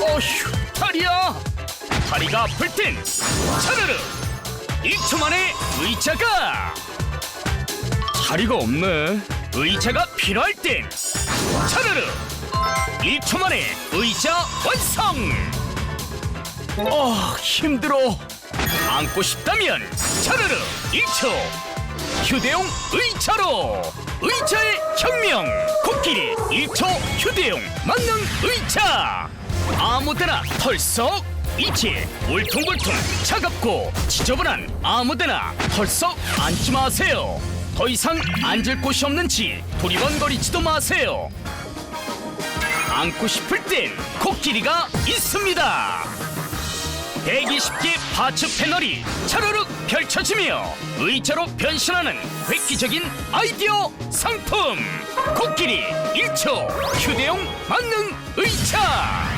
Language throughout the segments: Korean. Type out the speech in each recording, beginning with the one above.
어휴 다리야. 다리가 아플 땐 차르르. 1초 만에 의자가. 자리가 없네. 의자가 필요할 땐 차르르. 1초 만에 의자 완성. 어 힘들어. 앉고 싶다면 차르르 1초. 휴대용 의자로. 의자의 혁명. 코끼리 1초 휴대용 만능 의자 아무 데나 털썩 이치 울퉁불퉁 차갑고 지저분한 아무 데나 털썩 앉지 마세요. 더 이상 앉을 곳이 없는지 두리번거리지도 마세요. 앉고 싶을 땐 코끼리가 있습니다. 120개 파츠 패널이 차르륵 펼쳐지며 의자로 변신하는 획기적인 아이디어 상품. 코끼리 1초 휴대용 만능 의자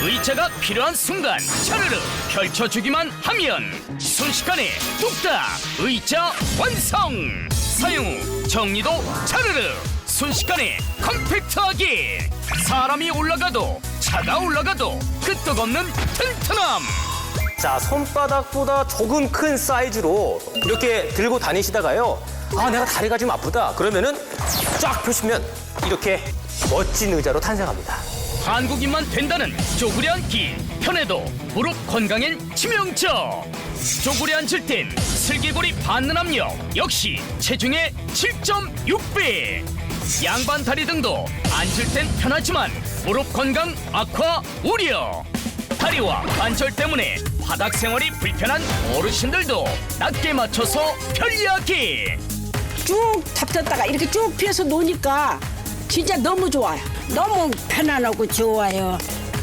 의자가 필요한 순간 차르르 펼쳐주기만 하면 순식간에 뚝딱 의자 완성 사용 후 정리도 차르르 순식간에 컴팩트하게 사람이 올라가도 차가 올라가도 끄떡없는 튼튼함 자, 손바닥보다 조금 큰 사이즈로 이렇게 들고 다니시다가요. 아, 내가 다리가 좀 아프다. 그러면은 쫙 펴시면 이렇게 멋진 의자로 탄생합니다. 한국인만 된다는 쪼그려 앉기 편해도 무릎 건강엔 치명적. 앉을 땐 슬개골이 받는 압력 역시 체중의 7.6배. 양반 다리 등도 앉을 땐 편하지만 무릎 건강 악화 우려. 다리와 관절 때문에 바닥 생활이 불편한 어르신들도 낮게 맞춰서 편리하게. 쭉 탑졌다가 이렇게 쭉 펴서 노니까 진짜 너무 좋아요. 너무 편안하고 좋아요.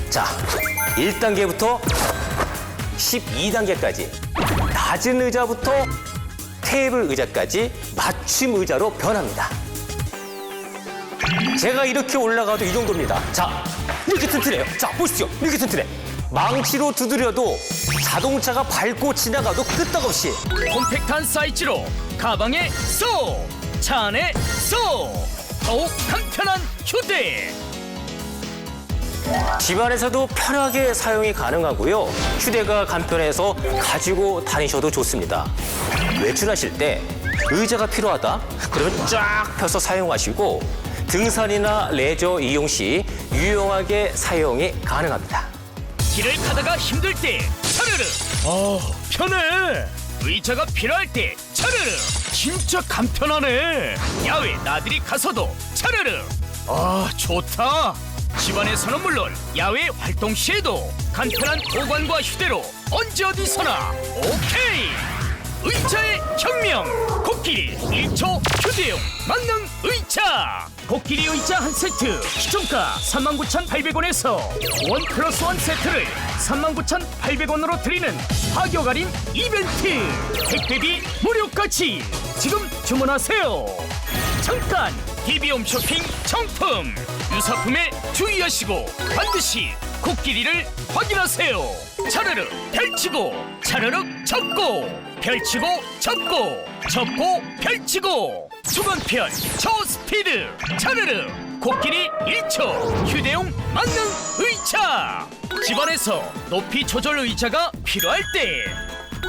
자, 1단계부터 12단계까지 낮은 의자부터 테이블 의자까지 맞춤 의자로 변합니다. 제가 이렇게 올라가도 이 정도입니다. 자, 이렇게 튼튼해요. 자, 보십시오. 이렇게 튼튼해. 망치로 두드려도 자동차가 밟고 지나가도 끄떡없이 콤팩트한 사이즈로 가방에 쏙! 차 안에 쏙! 더욱 간편한 휴대! 집안에서도 편하게 사용이 가능하고요. 휴대가 간편해서 가지고 다니셔도 좋습니다. 외출하실 때 의자가 필요하다? 그러면 쫙 펴서 사용하시고 등산이나 레저 이용 시 유용하게 사용이 가능합니다. 길을 가다가 힘들 때 차르르! 어, 편해! 의자가 필요할 때 차르르! 진짜 간편하네! 야외 나들이 가서도 차르르! 아, 좋다! 집안에서는 물론 야외 활동 시에도 간편한 보관과 휴대로 언제 어디서나 오케이! 의자의 혁명! 코끼리 1초 휴대용 만능 의자! 코끼리 의자 한 세트 시중가 39,800원에서 원 플러스 원 세트를 39,800원으로 드리는 파격 할인 이벤트! 택배비 무료까지 지금 주문하세요! 잠깐! DB홈 쇼핑 정품! 유사품에 주의하시고 반드시 코끼리를 확인하세요! 차르르 펼치고 차르르 접고 펼치고 접고 접고 펼치고 초반편 초스피드 차르르 코끼리 1초 휴대용 만능 의자 집안에서 높이 조절 의자가 필요할 때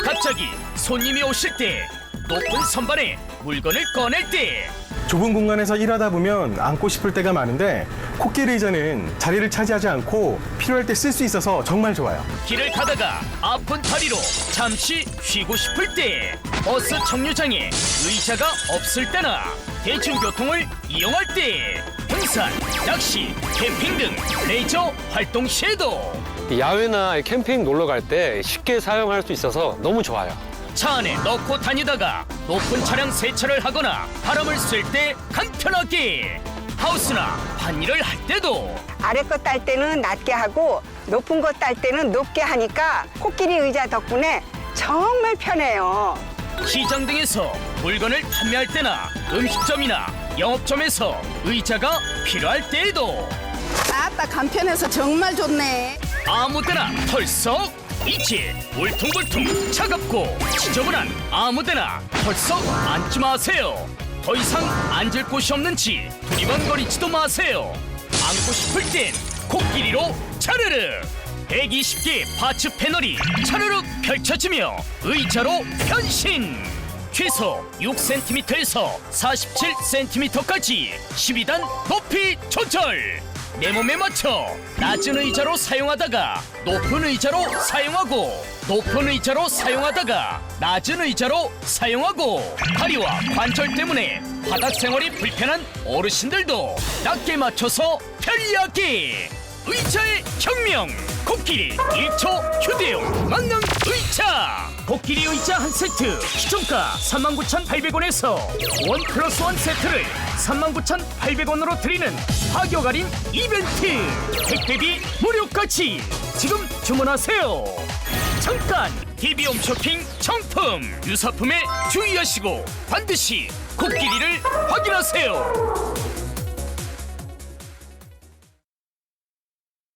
갑자기 손님이 오실 때 높은 선반에 물건을 꺼낼 때 좁은 공간에서 일하다 보면 앉고 싶을 때가 많은데 코끼리 의자는 자리를 차지하지 않고 필요할 때 쓸 수 있어서 정말 좋아요. 길을 가다가 아픈 다리로 잠시 쉬고 싶을 때 버스 정류장에 의자가 없을 때나 대중교통을 이용할 때 등산, 낚시, 캠핑 등 레저 활동 시에도 야외나 캠핑 놀러 갈 때 쉽게 사용할 수 있어서 너무 좋아요. 차 안에 넣고 다니다가 높은 차량 세차를 하거나 바람을 쐴 때 간편하게 하우스나 환일을 할 때도 아래 거 딸 때는 낮게 하고 높은 거 딸 때는 높게 하니까 코끼리 의자 덕분에 정말 편해요. 시장 등에서 물건을 판매할 때나 음식점이나 영업점에서 의자가 필요할 때에도 아따 간편해서 정말 좋네. 아무 데나 털썩 이치 울퉁불퉁 차갑고 지저분한 아무 데나 털썩 앉지 마세요. 더 이상 앉을 곳이 없는지 두리번거리지도 마세요. 앉고 싶을 땐 코끼리로 차르르. 120개 파츠 패널이 차르륵 펼쳐지며 의자로 변신. 최소 6cm에서 47cm까지 12단 높이 조절 내 몸에 맞춰 낮은 의자로 사용하다가 높은 의자로 사용하고 높은 의자로 사용하다가 낮은 의자로 사용하고 다리와 관절 때문에 바닥 생활이 불편한 어르신들도 낮게 맞춰서 편리하게 의자의 혁명 코끼리 1초 휴대용 만능 의자 코끼리 의자 한 세트. 시중가 39,800원에서 원 플러스 원 세트를 39,800원으로 드리는 할인 이벤트. 택배비 무료까지. 지금 주문하세요. 잠깐 TV홈 쇼핑 정품. 유사품에 주의하시고 반드시 코끼리를 확인하세요